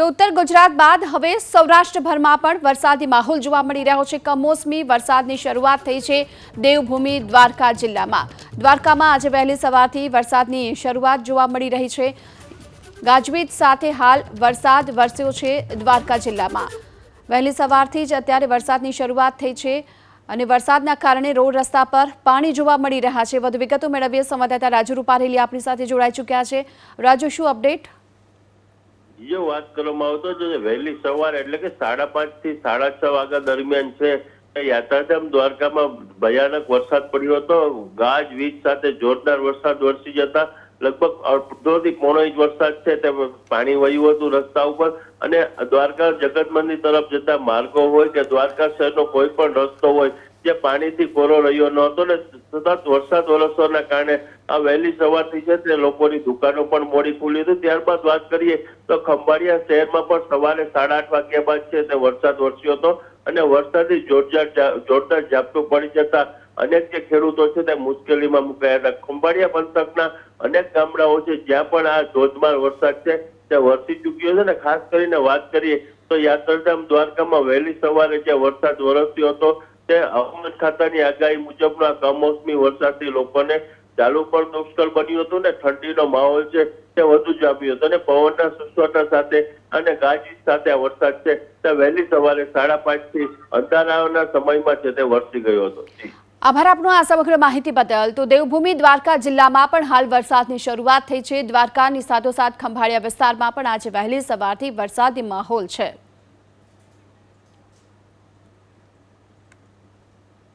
તો ઉત્તર ગુજરાત બાદ હવે સૌરાષ્ટ્રભરમાં પણ વરસાદી માહોલ જોવા મળી રહ્યો છે. કમોસમી વરસાદની શરૂઆત થઈ છે દેવભૂમિ દ્વારકા જિલ્લામાં. દ્વારકામાં આજે વહેલી સવારથી વરસાદની શરૂઆત જોવા મળી રહી છે. ગાજવીજ સાથે હાલ વરસાદ વરસ્યો છે દ્વારકા જિલ્લામાં. વહેલી સવારથી જ અત્યારે વરસાદની શરૂઆત થઈ છે અને વરસાદના કારણે રોડ રસ્તા પર પાણી જોવા મળી રહ્યા છે. વધુ વિગતો મેળવીએ સંવાદદાતા રાજુ રૂપારેલી આપણી સાથે જોડાઈ ચૂક્યા છે. રાજુ, શું અપડેટ? જો વાત કરવામાં આવતો જો વહેલી સવાર એટલે કે સાડા પાંચથી સાડા છ વાગ્યા દરમિયાન છે યાત્રાધામ દ્વારકામાં ભયાનક વરસાદ પડ્યો હતો. ગાજ, વીજ સાથે જોરદાર વરસાદ વરસી જતા લગભગ અડધો થી પોણો ઇંચ વરસાદ છે તે પાણી વહ્યું હતું રસ્તા ઉપર. અને દ્વારકા જગત મંદિર તરફ જતા માર્ગો હોય કે દ્વારકા શહેરનો કોઈ પણ રસ્તો હોય જે પાણીથી કોરો રહ્યો ન હતો ને સતત વરસાદ વરસવાના કારણે આ વહેલી સવારથી છે તે લોકોની દુકાનો પણ મોડી ખુલી હતી. ત્યારબાદ વાત કરીએ તો ખંભાળિયા શહેરમાં પણ સવારે સાડા આઠ વાગ્યા બાદ છે તે વરસાદ વરસ્યો હતો અને વરસાદથી જોરદાર જોરદાર ઝાપટું પડી જતા અનેક જે ખેડૂતો છે તે મુશ્કેલીમાં મુકાયા હતા. ખંભાળિયા પંથકના અનેક ગામડાઓ છે જ્યાં પણ આ ધોધમાર વરસાદ છે તે વરસી ચૂક્યો છે ને, ખાસ કરીને વાત કરીએ તો યાત્રાધામ દ્વારકામાં વહેલી સવારે જે વરસાદ વરસ્યો હતો તે હવામાન ખાતાની આગાહી મુજબનો કમોસમી વરસાદથી લોકોને ચાલુ પણ દુષ્કર બન્યું હતું ને ઠંડીનો માહોલ છે તે વધુ જામ્યો હતો અને પવનના સુસવાટા સાથે અને ગાજી સાથે વરસાદ છે તે વહેલી સવારે સાડા પાંચથી અંધારાના સમયમાં છે તે વરસી ગયો હતો. આભાર આપનો આ સમગ્ર માહિતી બદલ. તો દેવભૂમિ દ્વારકા જિલ્લામાં પણ હાલ વરસાદની શરૂઆત થઈ છે. દ્વારકાની સાથોસાથ ખંભાળિયા વિસ્તારમાં પણ આજે વહેલી સવારથી વરસાદી માહોલ છે.